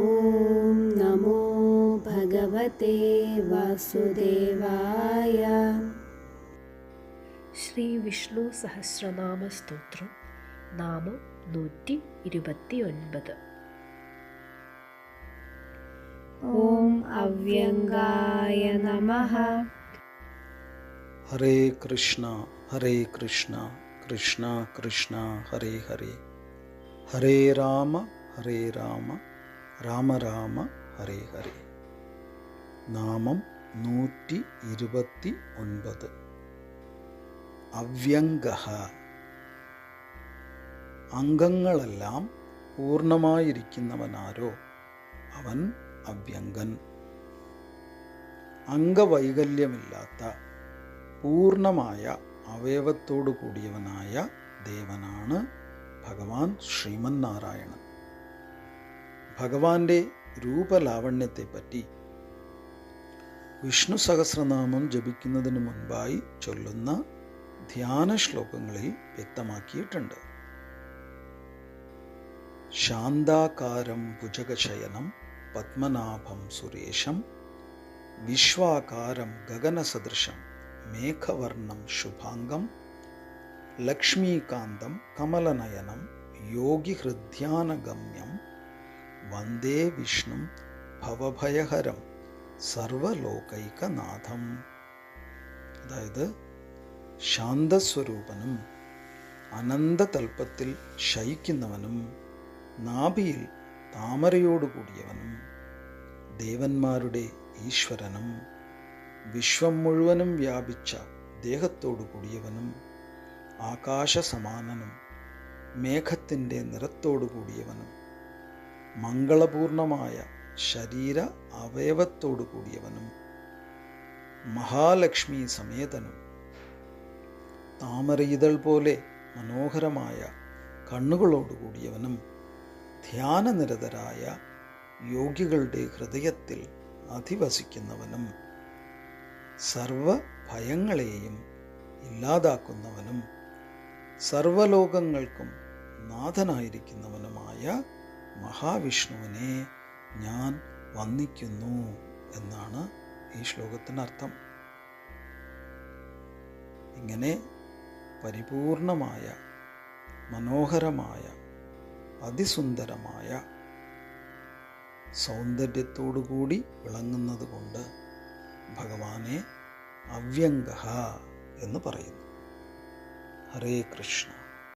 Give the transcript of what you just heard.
ॐ नमो भगवते वासुदेवाय ശ്രീ വിഷ്ണു സഹസ്രനാമ സ്തോത്രം നാമം നൂറ്റി ഇരുപത്തി ഒൻപത് ॐ अव्यङ्गाय नमः ഹരേ കൃഷ്ണ ഹരേ കൃഷ്ണ കൃഷ്ണ കൃഷ്ണ ഹരേ ഹരേ ഹരേ രാമ ഹരേ രാമ രാമ രാമ ഹരേ ഹരേ. നാമം നൂറ്റി ഇരുപത്തി ഒൻപത്. അവ്യംഗ അംഗങ്ങളെല്ലാം പൂർണമായിരിക്കുന്നവനാരോ അവൻ അവ്യംഗൻ. അംഗവൈകല്യമില്ലാത്ത പൂർണമായ അവയവത്തോടു കൂടിയവനായ ദേവനാണ് ഭഗവാൻ ശ്രീമൻ നാരായണൻ ഭഗവാന്റെ രൂപലാവണ്യത്തെപ്പറ്റി വിഷ്ണു സഹസ്രനാമം ജപിക്കുന്നതിന് മുൻപായി ചൊല്ലുന്ന ധ്യാന ശ്ലോകങ്ങളിൽ വ്യക്തമാക്കിയിട്ടുണ്ട്. ശാന്താകാരം ഭുജകശയനം പത്മനാഭം സുരേഷം വിശ്വാകാരം ഗഗനസദൃശം മേഘവർണം ശുഭാംഗം ലക്ഷ്മീകാന്തം കമലനയനം യോഗിഹൃദ്യാനഗമ്യം വന്ദേ വിഷ്ണു ഭവഭയഹരം സർവലോകൈകനാഥം. അതായത് ശാന്തസ്വരൂപനും അനന്തതൽപ്പത്തിൽ ശയിക്കുന്നവനും നാഭിയിൽ താമരയോടുകൂടിയവനും ദേവന്മാരുടെ ഈശ്വരനും വിശ്വം മുഴുവനും വ്യാപിച്ച ദേഹത്തോടു കൂടിയവനും ആകാശസമാനനും മേഘത്തിന്റെ നിറത്തോടു കൂടിയവനും മംഗളപൂർണമായ ശരീര അവയവത്തോടു കൂടിയവനും മഹാലക്ഷ്മി സമേതനും. താമരയിതൾ പോലെ മനോഹരമായ കണ്ണുകളോടുകൂടിയവനും ധ്യാനനിരതരായ യോഗികളുടെ ഹൃദയത്തിൽ അധിവസിക്കുന്നവനും സർവ ഭയങ്ങളെയും ഇല്ലാതാക്കുന്നവനും സർവലോകങ്ങൾക്കും നാഥനായിരിക്കുന്നവനുമായ മഹാവിഷ്ണുവിനെ ഞാൻ വന്ദിക്കുന്നു എന്നാണ് ഈ ശ്ലോകത്തിന്റെ അർത്ഥം. ഇങ്ങനെ പരിപൂർണമായ മനോഹരമായ അതിസുന്ദരമായ സൗന്ദര്യത്തോടുകൂടി വിളങ്ങുന്നത് കൊണ്ട് ഭഗവാനെ അവ്യംഗ എന്ന് പറയുന്നു. ഹരേ കൃഷ്ണ.